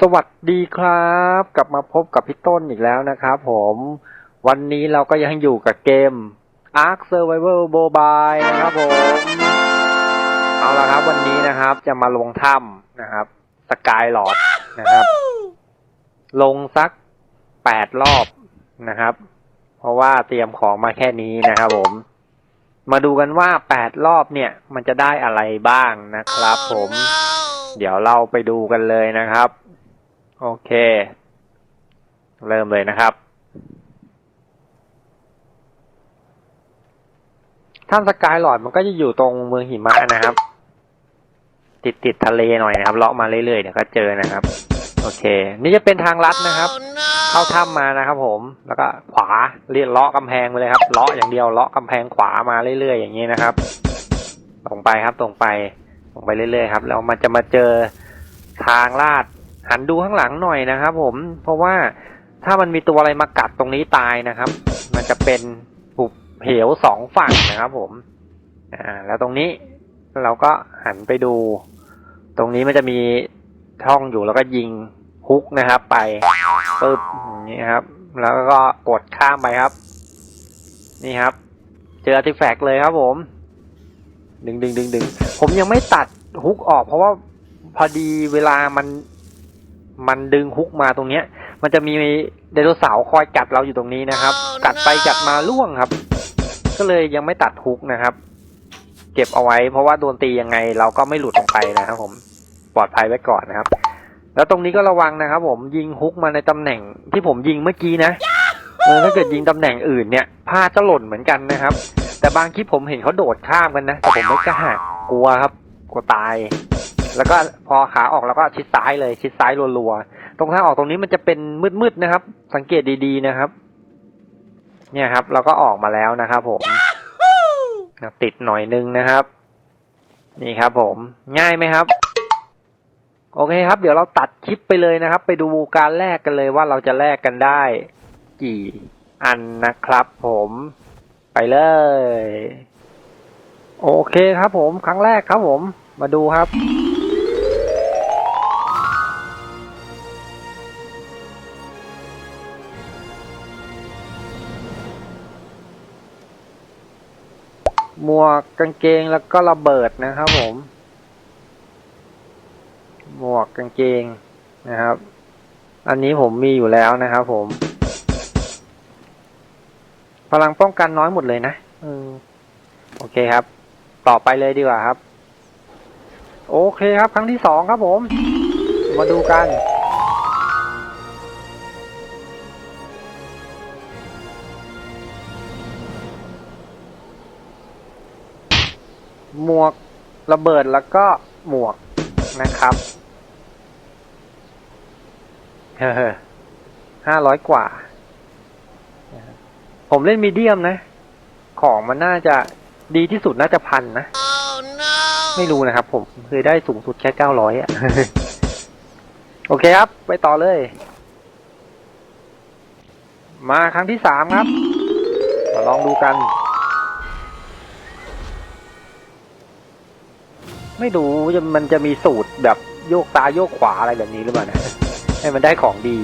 สวัสดีครับ กลับมาพบกับพี่ต้นอีกแล้วนะครับผมวันนี้เราก็ยังอยู่กับเกม Ark Survival Mobile นะครับผม เอาละครับ วันนี้นะครับ จะมาลงถ้ำนะครับสกายหลอดนะครับ ลงสักแปดรอบนะครับ เพราะว่าเตรียมของมาแค่นี้นะครับผม มาดูกันว่าแปดรอบเนี่ย มันจะได้อะไรบ้างนะครับผม เดี๋ยวเราไปดูกันเลยนะครับ โอเค เริ่มเลยนะครับ ถ้ำสกายหลอดมันก็จะอยู่ตรงเมืองหิมะนะครับ ติดติดทะเลหน่อยนะครับเลาะมาเรื่อยๆเดี๋ยวก็เจอนะครับ โอเค นี่จะเป็นทางลัดนะครับ เข้าถ้ำมานะครับ ผม แล้วก็ขวาเรียเลาะกำแพงไปเลยครับเลาะอย่างเดียวเลาะกำแพงขวามาเรื่อยๆอย่างนี้นะครับ ตรงไปครับตรงไปตรงไปเรื่อยๆครับแล้วมันจะมาเจอทางลาด หันดูข้างหลังหน่อยนะครับ ผมเพราะว่าถ้ามันมีตัวอะไรมากัดตรงนี้ตายนะครับ มันจะเป็นหุบเหวสองฝั่งนะครับ ผมอ่าแล้วตรงนี้เราก็หันไปดู ตรงนี้มันจะมีช่องอยู่แล้วก็ยิงฮุกนะครับ ไปปึ๊บอย่างนี้ครับ แล้วก็กดข้ามไปครับ นี่ครับ เจออาร์ติแฟกต์เลยครับผมดึงดึงดึงดึงผมยังไม่ตัดฮุกออกเพราะว่าพอดีเวลามัน มันดึงฮุกมาตรงเนี้ย มันจะมีไดโนเสาร์คอยกัดเราอยู่ตรงนี้นะครับ กัดไปกัดมาล่วงครับ ก็เลยยังไม่ตัดฮุกนะครับ เก็บเอาไว้ เพราะว่าโดนตียังไงเราก็ไม่หลุดลงไปนะครับ ผมปลอดภัยไว้ก่อนนะครับ แล้วตรงนี้ก็ระวังนะครับ ผมยิงฮุกมาในตำแหน่งที่ผมยิงเมื่อกี้นะเออถ้าเกิดยิงตำแหน่งอื่นเนี่ยพลาดจะหล่นเหมือนกันนะครับ แต่บางคลิปผมเห็นเขาโดดข้ามกันนะแต่ผมไม่กล้ากลัวครับกลัวตาย แล้วก็พอขาออกแล้วก็ชิดซ้ายเลย ชิดซ้ายรัวๆ ตรงทางออกตรงนี้มันจะเป็นมืดๆนะครับ สังเกตดีๆนะครับ เนี่ยครับ เราก็ออกมาแล้วนะครับผมติดหน่อยนึงนะครับ นี่ครับ ผมง่ายไหมครับ โอเคครับ เดี๋ยวเราตัดคลิปไปเลยนะครับ ไปดูการแลกกันเลยว่าเราจะแลกกันได้ กี่อันนะครับ ผมไปเลย โอเคครับผมครั้งแรกครับผมมาดูครับ หมวกกางเกงแล้วก็ระเบิดนะครับผม หมวกกางเกงนะครับ อันนี้ผมมีอยู่แล้วนะครับผม พลังป้องกันน้อยหมดเลยนะอืมโอเคครับ ต่อไปเลยดีกว่าครับ โอเคครับ ครั้งที่สองครับผม มาดูกัน หมวกระเบิดแล้วก็หมวกนะครับเฮ้อห้าร้อยกว่า ผมเล่นมีเดียมนะ ของมันน่าจะดีที่สุดน่าจะพันนะไม่รู้นะครับผมเคยได้สูงสุดแค่เก้าร้อยอะ โอเคครับ ไปต่อเลย มาครั้งที่สามครับ มาลองดูกัน ไม่รู้มันจะมีสูตรแบบโยกตาโยกขวาอะไรแบบนี้หรือเปล่านะให้มันได้ของดี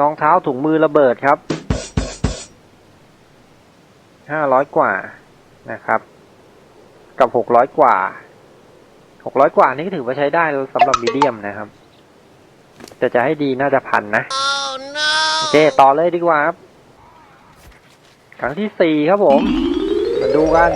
รองเท้าถุงมือระเบิดครับ ห้าร้อยกว่านะครับ กับหกร้อยกว่า หกร้อยกว่านี่ถือว่าใช้ได้สำหรับมีเดียมนะครับ แต่จะให้ดีน่าจะพันนะ เคต่อเลยดีกว่าครับครั้งที่สี่ครับผม มาดูกัน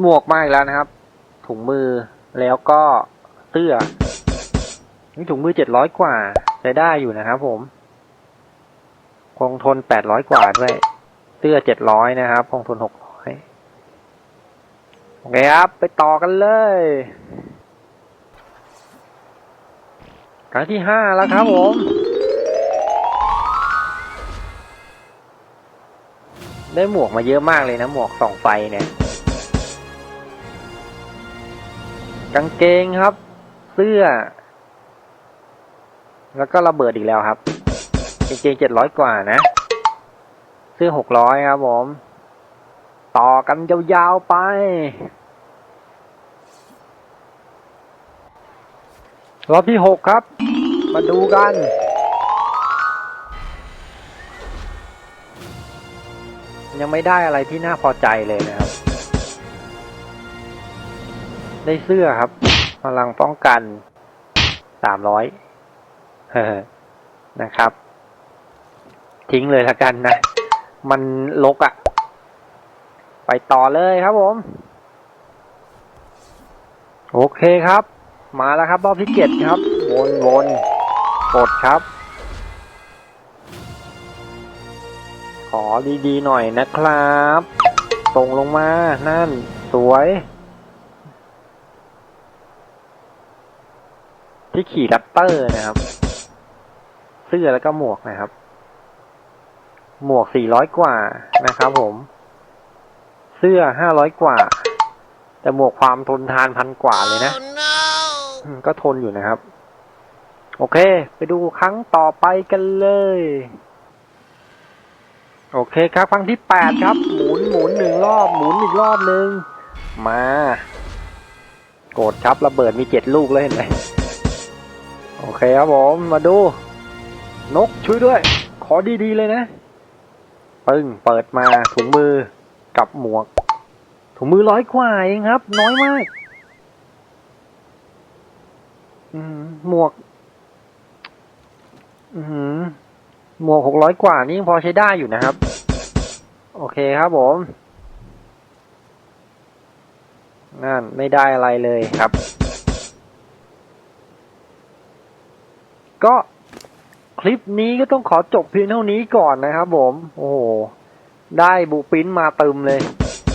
หมวกมาอีกแล้วนะครับ ถุงมือแล้วก็เสื้อนี่ถุงมือเจ็ดร้อยกว่าใช้ได้อยู่นะครับผม คงทนแปดร้อยกว่าด้วย เสื้อเจ็ดร้อยนะครับคงทุนหกร้อยโอเคครับ ไปต่อกันเลยครั้งที่ห้าแล้วครับผม ได้หมวกมาเยอะมากเลยนะ หมวกสองไฟเนี่ยกางเกงครับ เสื้อ แล้วก็ระเบิดอีกแล้วครับกางเกงเจ็ดร้อยกว่านะ เสื้อหกร้อยครับผม ต่อกันยาวๆไป รอบที่หกครับ มาดูกันยังไม่ได้อะไรที่น่าพอใจเลยนะครับ ได้เสื้อครับพลังป้องกันสามร้อยนะครับ ทิ้งเลยละกันนะ มันลกอะ่ะ ไปต่อเลยครับผม โอเคครับ มาแล้วครับรอบที่เจ็ดครับ วนวนกดครับ ขอดีๆหน่อยนะครับ ตรงลงมานั่น สวย ที่ขี่รัตเตอร์นะครับ เสื้อแล้วก็หมวกนะครับ หมวกสี่ร้อยกว่านะครับผม เสื้อห้าร้อยกว่า แต่หมวกความทนทานพันกว่าเลยนะอืมก็ทนอยู่นะครับ โอเค ไปดูครั้งต่อไปกันเลย โอเคครับครั้งที่แปดครับ หมุนหมุนหนึ่งรอบ หมุนอีกรอบหนึ่งมากดครับระเบิดมีเจ็ดลูกเลยเห็นไหมโอเคครับผม มาดู นกช่วยด้วย ขอดีๆเลยนะ ปึ้งเปิดมาถุงมือกับหมวก ถุงมือร้อยกว่าเองครับ น้อยมากหมวกหมวกหกร้อยกว่านี่ยังพอใช้ได้อยู่นะครับ โอเคครับผมนั่นไม่ได้อะไรเลยครับ ก็ คลิปนี้ก็ต้องขอจบเพียงเท่านี้ก่อนนะครับผม โอ้โห ได้บูปินมาเติมเลย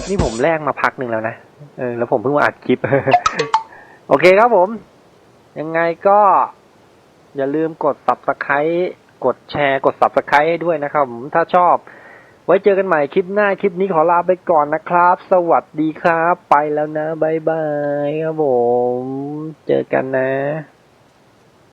นี่ผมแลกมาพักหนึ่งแล้วนะ เออ แล้วผมเพิ่งมาอัดคลิป โอเคครับผม ยังไงก็ อย่าลืมกด subscribe กดแชร์ กด subscribe ด้วยนะครับผม ถ้าชอบ ไว้เจอกันใหม่คลิปหน้า คลิปนี้ขอลาไปก่อนนะครับ สวัสดีครับ ไปแล้วนะบายบายครับผม เจอกันนะ